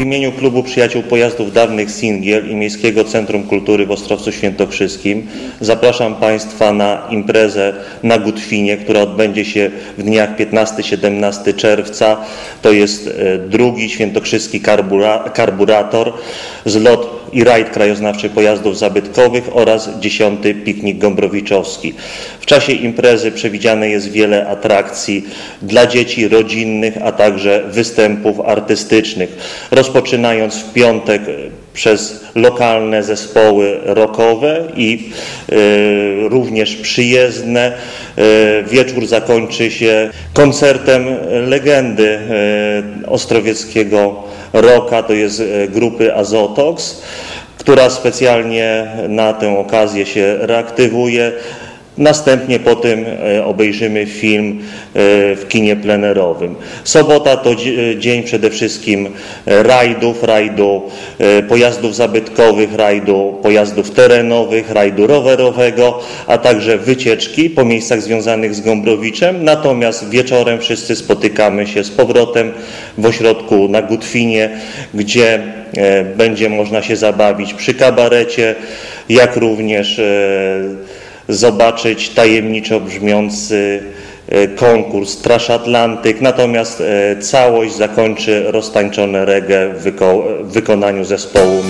imieniu Klubu Przyjaciół Pojazdów Dawnych Singiel i Miejskiego Centrum Kultury w Ostrowcu Świętokrzyskim zapraszam Państwa na imprezę na Gutwinie, która odbędzie się w dniach 15-17 czerwca. To jest e, drugi świętokrzyski karbura, karburator, zlot i rajd krajoznawczy pojazdów zabytkowych oraz dziesiąty piknik gombrowiczowski. W czasie imprezy przewidziane jest wiele atrakcji dla dzieci, rodzinnych, a także występów artystycznych. Rozpoczynając w piątek przez lokalne zespoły rockowe i e, również przyjezdne. E, wieczór zakończy się koncertem legendy e, ostrowieckiego rocka, to jest grupy Azotox, która specjalnie na tę okazję się reaktywuje. Następnie po tym e, obejrzymy film e, w kinie plenerowym. Sobota to e, dzień przede wszystkim rajdów, rajdu pojazdów zabytkowych, rajdu pojazdów terenowych, rajdu rowerowego, a także wycieczki po miejscach związanych z Gąbrowiczem. Natomiast wieczorem wszyscy spotykamy się z powrotem w ośrodku na Gutwinie, gdzie będzie można się zabawić przy kabarecie, jak również zobaczyć tajemniczo brzmiący e, konkurs Trash Atlantyk, natomiast e, całość zakończy roztańczone reggae w wyko- w wykonaniu zespołu